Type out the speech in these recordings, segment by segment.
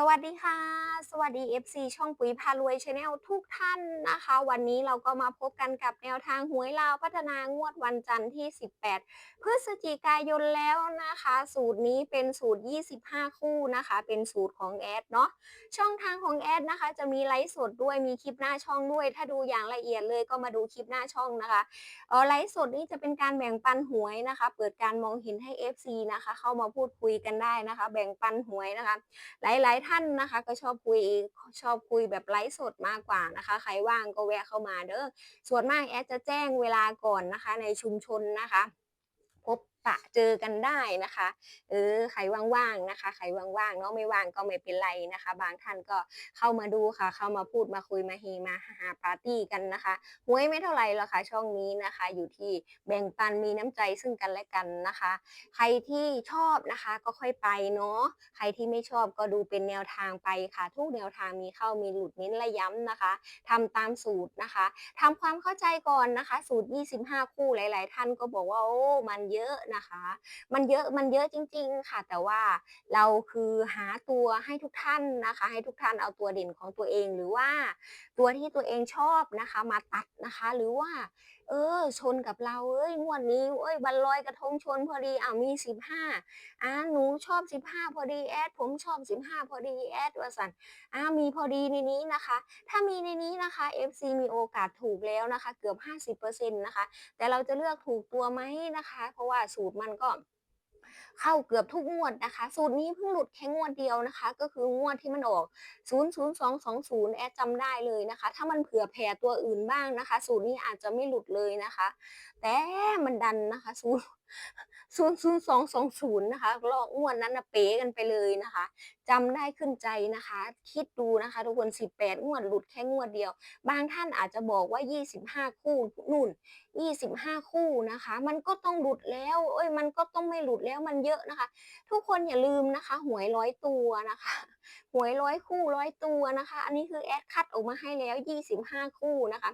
สวัสดีค่ะ สวัสดี FC ช่องปุ๋ยพารวยชาแนลทุกท่านนะคะ วันนี้เราก็มาพบกันกับแนวทางหวยลาวพัฒนางวดวันจันทร์ที่ 18 พฤศจิกายนแล้วนะคะ สูตรนี้เป็นสูตร 25 คู่นะคะ เป็นสูตรของแอดเนาะช่องทางของแอดนะคะ จะมีไลฟ์สดด้วยมีคลิปหน้าช่องด้วย ถ้าดูอย่างละเอียดเลยก็มาดูคลิปหน้าช่องนะคะเออไลฟ์สดนี้จะเป็นการแบ่งปันหวยนะคะ เปิดการมองเห็นให้ FC นะคะ เข้ามาพูดคุยกันได้นะคะ แบ่งปันหวยนะคะ หลาย ๆท่านนะคะ ก็ชอบคุยชอบคุยแบบไลฟ์สดมากกว่านะคะ ใครว่างก็แวะเข้ามาเด้อส่วนมากแอดจะแจ้งเวลาก่อนนะคะ ในชุมชนนะคะ ปะเจอกันได้นะคะ เออใครว่างๆนะคะใครว่างๆเนาะไม่ว่างก็ไม่เป็นไรนะคะ บางท่านก็เข้ามาดูค่ะ เข้ามาพูดมาคุยมาเฮมาหาปาร์ตี้กันนะคะหวยไม่เท่าไหร่หรอกค่ะช่องนี้นะคะ อยู่ที่แบ่งปันมีน้ำใจซึ่งกันและกันนะคะ ใครที่ชอบนะคะก็ค่อยไปเนาะใครที่ไม่ชอบก็ดูเป็นแนวทางไปค่ะ ทุกแนวทางมีเข้ามีหลุดเน้นและย้ำนะคะทำตามสูตรนะคะทำความเข้าใจก่อนนะคะ สูตร 25 คู่หลาย ๆ ท่านก็บอกว่าโอ้มันเยอะนะคะ มันเยอะมันเยอะจริง ๆ ค่ะ แต่ว่าเราคือหาตัวให้ทุกท่านนะคะ ให้ทุกท่านเอาตัวเด่นของตัวเองหรือว่าตัวที่ตัวเองชอบนะคะ มาตัดนะคะ หรือว่า เออ ชนกับเราเอ้ยงวดนี้เอ้ยวันลอยกระทงชนพอดีอ้าวมีสิบห้าอ่าหนูชอบสิบห้าพอดีแอดผมชอบสิบห้าพอดีแอดว่าสันอ่ามีพอดีในนี้นะคะ ถ้ามีในนี้นะคะ FC มีโอกาสถูกแล้วนะคะ เกือบ 50%นะคะ แต่เราจะเลือกถูกตัวไหมนะคะ เพราะว่าสูตรมันก็ เข้าเกือบทุกงวดนะคะ สูตรนี้เพิ่งหลุดแค่งวดเดียวนะคะ ก็คืองวดที่มันออก 00220 แอดจำได้เลยนะคะ ถ้ามันเผื่อแผ่ตัวอื่นบ้างนะคะ สูตรนี้อาจจะไม่หลุดเลยนะคะ แต่มันดันนะคะ สูตร 0 0 2 2 0นะคะรอบงวดนั้นนะเป๊กันไปเลยนะคะจำได้ขึ้นใจนะคะ คิดดูนะคะทุกคน18งวดหลุดแค่งวดเดียว บางท่านอาจจะบอกว่า 25 คู่นุ่น 25 คู่นะคะ มันก็ต้องหลุดแล้วเอ้ยมันก็ต้องไม่หลุดแล้วมันเยอะนะคะ ทุกคนอย่าลืมนะคะ หวยร้อยตัวนะคะหวยร้อยคู่ร้อยตัวนะคะ อันนี้คือแอดคัดออกมาให้แล้ว 25 คู่นะคะ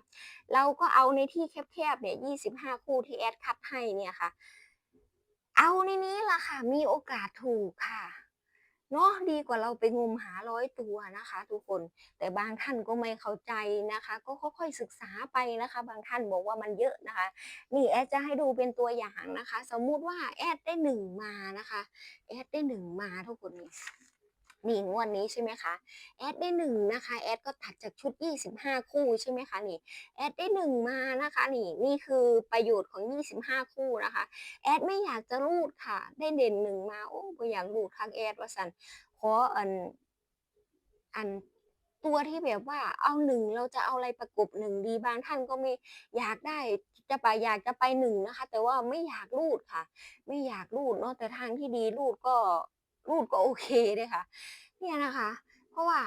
เราก็เอาในที่แคบๆเนี่ย25 คู่ที่แอดคัดให้เนี่ยค่ะ เอาในนี้ล่ะค่ะ มีโอกาสถูกค่ะเนาะดีกว่าเราไปงมหาร้อยตัวนะคะ ทุกคนแต่บางท่านก็ไม่เข้าใจนะคะ ก็ค่อยๆศึกษาไปนะคะ บางท่านบอกว่ามันเยอะนะคะ นี่แอดจะให้ดูเป็นตัวอย่างนะคะ สมมุติว่าแอดได้หนึ่งมานะคะแอดได้หนึ่งมาทุกคนนี่ นี่งวดนี้ใช่ไหมคะแอดได้หนึ่งนะคะแอดก็ตัดจากชุด 25 คู่ใช่ไหมคะนี่แอดได้หนึ่งมานะคะนี่นี่คือประโยชน์ของ 25 คู่นะคะแอดไม่อยากจะรูดค่ะ ได้เด่นหนึ่งมาโอ้ก็อยากรูดคักแอดว่าสันขออันอันตัวที่แบบว่าเอาหนึ่งเราจะเอาอะไรประกบหนึ่งดีบางท่านก็ไม่อยากได้จะไปอยากจะไปหนึ่งนะคะ แต่ว่าไม่อยากรูดค่ะ ไม่อยากรูดเนาะแต่ทางที่ดีรูดก็ รูดก็โอเคเลยค่ะ เนี่ยนะคะ เพราะว่า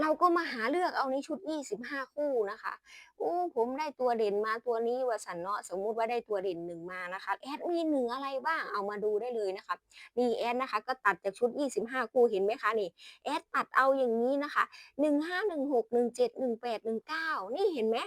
เราก็มาหาเลือกเอาในชุด 25 คู่นะคะ โอ้ ผมได้ตัวเด่นมาตัวนี้ว่าสันเนาะ สมมุติว่าได้ตัวเด่นหนึ่งมานะคะ แอดมีหนึ่งอะไรบ้าง เอามาดูได้เลยนะคะ นี่แอดนะคะ ก็ตัดจากชุด 25 คู่เห็นไหมคะ นี่ แอดตัดเอาอย่างนี้นะคะ 15 16 17 18 19 นี่เห็นไหม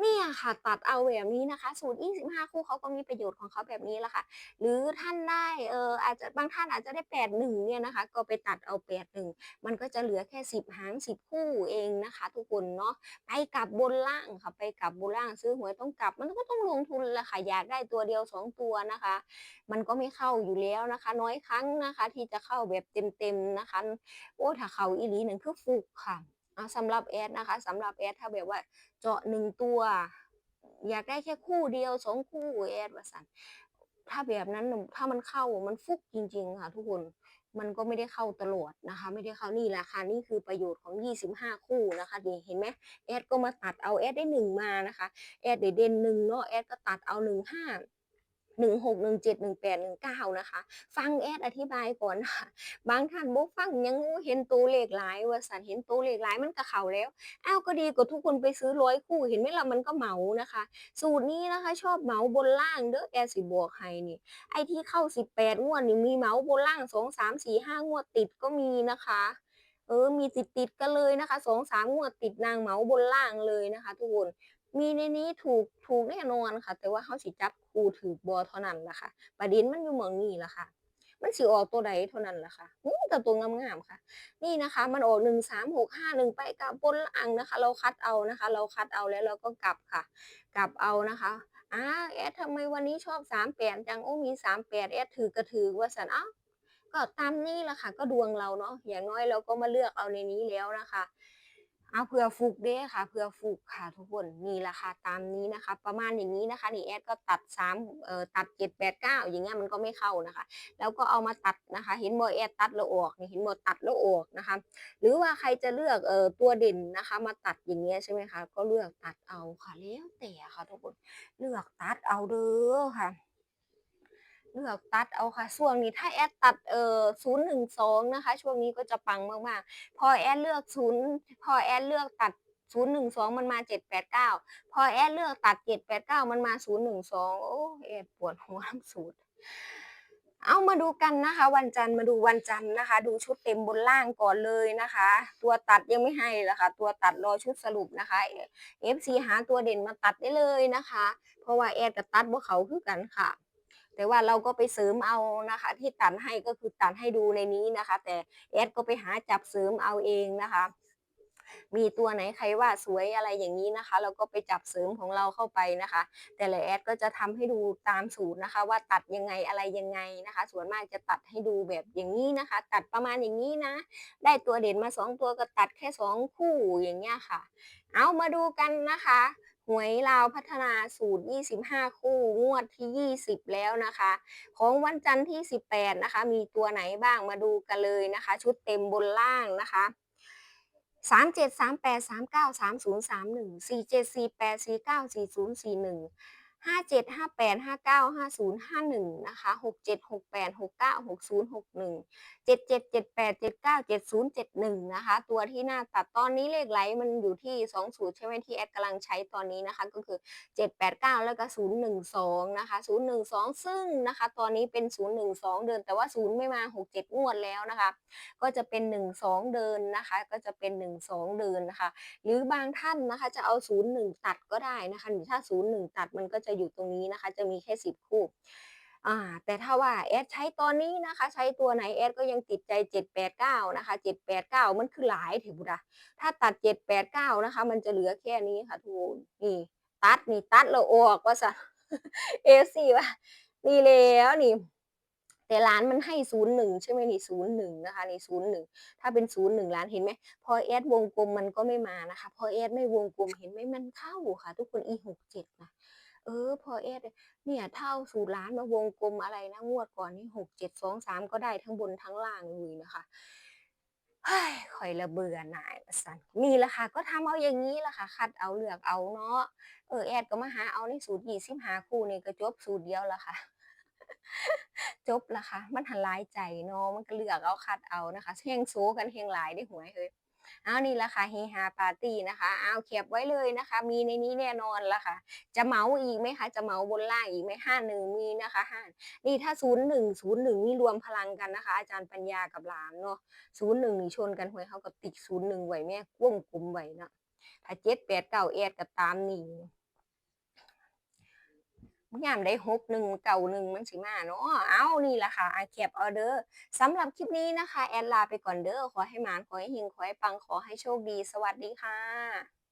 เนี่ยค่ะตัดเอาแบบนี้นะคะสูตร25 คู่เขาก็มีประโยชน์ของเขาแบบนี้แหละค่ะ หรือท่านได้เอออาจจะบางท่านอาจจะได้ 81เนี่ยนะคะ ก็ไปตัดเอา 81 มันก็จะเหลือแค่ 10 หาง 10 คู่เองนะคะ ทุกคนเนาะไปกลับบนล่างค่ะ ไปกลับบนล่างซื้อหวยต้องกลับ มันก็ต้องลงทุนละค่ะอยากได้ตัวเดียว 2 ตัวนะคะ มันก็ไม่เข้าอยู่แล้วนะคะ น้อยครั้งนะคะ ที่จะเข้าแบบเต็มๆนะคะ โอ้ถ้าเข้าอีลีหนั่นคือฟุกค่ะ สำหรับแอดนะคะสำหรับแอดถ้าแบบว่าเจาะหนึ่งตัว อยากได้แค่คู่เดียวสองคู่แอดว่าสันถ้าแบบนั้นถ้ามันเข้ามันฟุกจริง ๆ ค่ะทุกคนมันก็ไม่ได้เข้าตลอดนะคะ ไม่ได้เข้านี่แหละค่ะนี่คือประโยชน์ของ 25 คู่นะคะนี่เห็นไหมแอดก็มาตัดเอาแอดได้หนึ่งมานะคะแอดได้เด่นหนึ่งเนาะแอดก็ตัดเอาหนึ่ง หนึ่งหกหนึ่งเจ็ดหนึ่งแปดหนึ่งเก้านะคะ ฟังแอดอธิบายก่อนค่ะบางท่านบ่ฟังยังเห็นตัวเลขหลายว่าสันเห็นตัวเลขหลายมันก็เข้าแล้วอ้าวก็ดีกว่าทุกคนไปซื้อร้อยคู่เห็นไหมล่ะมันก็เหมานะคะ สูตรนี้นะคะ ชอบเหมาบนล่างเด้อแอดสิบอกให้นี่ไอที่เข้า18งวดนี่มีเหมาบนล่าง2 3 4 5งวดติดก็มีนะคะเออ มีติดติดกันเลยนะคะ2 3งวดติดนางเหมาบนล่างเลยนะคะ ทุกคน มีในนี้ถูกถูกแน่นอนค่ะ แต่ว่าเขาสิจับคูถือบอเท่านั้นล่ะค่ะ ประเด็นมันอยู่หมองนี้ล่ะค่ะ มันสิออกตัวใดเท่านั้นล่ะค่ะแต่ตัวงามๆค่ะ นี่นะคะ มันออกหนึ่งสามหกห้าหนึ่งไปกลับบนล่างนะคะ เราคัดเอานะคะ เราคัดเอาแล้วเราก็กลับค่ะ กลับเอานะคะอ้าแอดทำไมวันนี้ชอบสามแปดจังโอ้มีสามแปดแอดถือกระถือว่าสันอ้าก็ตามนี้แหละค่ะ ก็ดวงเราเนาะอย่างน้อยเราก็มาเลือกเอาในนี้แล้วนะคะ เอาเผื่อฟุกเด้ค่ะเผื่อฟุกค่ะทุกคนนี่แหละค่ะตามนี้นะคะ ประมาณอย่างนี้นะคะนี่แอดก็ตัด3เอ่อตัด7 8 9อย่างเงี้ยมันก็ไม่เข้านะคะ แล้วก็เอามาตัดนะคะ เห็นบ่แอดตัดแล้วออกนี่เห็นบ่ตัดแล้วออกนะคะ หรือว่าใครจะเลือกเอ่อตัวเด่นนะคะ มาตัดอย่างเงี้ยใช่ไหมคะก็เลือกตัดเอาค่ะแล้วแต่ค่ะทุกคนเลือกตัดเอาเด้อค่ะ เลือกตัดเอาค่ะ ช่วงนี้ถ้าแอดตัดเอ่อ012นะคะ ช่วงนี้ก็จะปังมากๆ พอแอดเลือก0พอแอดเลือกตัด012มันมา789พอแอดเลือกตัด789มันมา012โอ้แอดปวดหัวน้ำสูตรเอามาดูกันนะคะ วันจันทร์มาดูวันจันทร์นะคะ ดูชุดเต็มบนล่างก่อนเลยนะคะ ตัวตัดยังไม่ให้เลยค่ะ ตัวตัดรอชุดสรุปนะคะ FC หาตัวเด่นมาตัดได้เลยนะคะ เพราะว่าแอดกับตัดบ่เขาคือกันค่ะ แต่ว่าเราก็ไปเสริมเอานะคะ ที่ตัดให้ก็คือตัดให้ดูในนี้นะคะ แต่แอดก็ไปหาจับเสริมเอาเองนะคะ มีตัวไหนใครว่าสวยอะไรอย่างนี้นะคะ เราก็ไปจับเสริมของเราเข้าไปนะคะ แต่ละแอดก็จะทำให้ดูตามสูตรนะคะ ว่าตัดยังไงอะไรยังไงนะคะ ส่วนมากจะตัดให้ดูแบบอย่างนี้นะคะ ตัดประมาณอย่างนี้นะ ได้ตัวเด่นมาสองตัวก็ตัดแค่สองคู่อย่างเงี้ยค่ะ เอามาดูกันนะคะ หวยลาวพัฒนาสูตร 25 คู่ งวดที่ 20 แล้วนะคะ ของวันจันทร์ที่ 18 นะคะ มีตัวไหนบ้างมาดูกันเลยนะคะ ชุดเต็มบนล่างนะคะ37 38 39 30 31 47 48 49 40 41 57 58 59 50 51นะคะ67 68 69 60 61 77 78 79 70 71นะคะ ตัวที่น่าตัดตอนนี้เลขไหลมันอยู่ที่2สูตรใช่ไหมที่แอดกำลังใช้ตอนนี้นะคะ ก็คือ789แล้วก็012นะคะ012ซึ่งนะคะ ตอนนี้เป็น012เดิน แต่ว่า0ไม่มา67งวดแล้วนะคะ ก็จะเป็น12เดินนะคะ ก็จะเป็น12เดินนะคะ หรือบางท่านนะคะจะเอา01ตัดก็ได้นะคะหรือถ้า01ตัดมันก็จะอยู่ตรงนี้นะคะ จะมีแค่10คู่แต่ถ้าว่าแอดใช้ตอนนี้นะคะ ใช้ตัวไหนแอดก็ยังติดใจ 789 นะคะ 789 มันคือหลายถือบุดาถ้าตัด 789 นะคะ มันจะเหลือแค่นี้ค่ะทุกคนนี่ตัดนี่ตัดแล้วออกว่าซะเอซี่ว่านี่แล้วนี่ แต่ร้านมันให้ศูนย์หนึ่งใช่ไหมนี่ศูนย์หนึ่งนะคะนี่ศูนย์หนึ่งถ้าเป็นศูนย์หนึ่งร้านเห็นไหมพอแอดวงกลมมันก็ไม่มานะคะ พอแอดไม่วงกลมเห็นไหมมันเข้าค่ะ ทุกคนอีหกเจ็ดนะ เออ พอแอดเนี่ย เท่าสูตรร้านมาวงกลมอะไรนะงวดก่อนนี่หกเจ็ดสองสามก็ได้ทั้งบนทั้งล่างเลยนะคะเฮ้ยข่อยละเบื่อหน่ายสันนี่แหละค่ะ ก็ทำเอาอย่างนี้แหละค่ะ คัดเอาเลือกเอาเนาะเออแอดก็มาหาเอาในสูตรยี่สิบหาคู่นี่ก็จบสูตรเดียวละค่ะ จบละค่ะ มันหันลายใจเนาะมันก็เลือกเอาคัดเอานะคะแฮงโซกันแฮงหลายได้หวยเฮ้ย อานี่ละค่ะเฮฮาปาร์ตี้นะคะเอาเก็บไว้เลยนะคะ มีในนี้แน่นอนละค่ะ จะเหมาอีกไหมคะ จะเหมาบนล่างอีกไหมห้าหนึ่งมีนะคะห้านี่ถ้าศูนย์หนึ่งศูนย์หนึ่งนี่รวมพลังกันนะคะ อาจารย์ปัญญากับหลานเนาะศูนย์หนึ่งนี่ชนกันหวยเขากับติดศูนย์หนึ่งไหวแม่ก้งกลุ่มไหวเนาะถ้าเจ็ดแปดเก้าแอดก็ตามนี่ ยามได้หกหนึ่งเก่าหนึ่งมันสิมาเนาะเอานี่แหละค่ะอาแคบออเดอร์สำหรับคลิปนี้นะคะ แอดลาไปก่อนเด้อขอให้หมานขอให้หิงขอให้ปังขอให้โชคดี สวัสดีค่ะ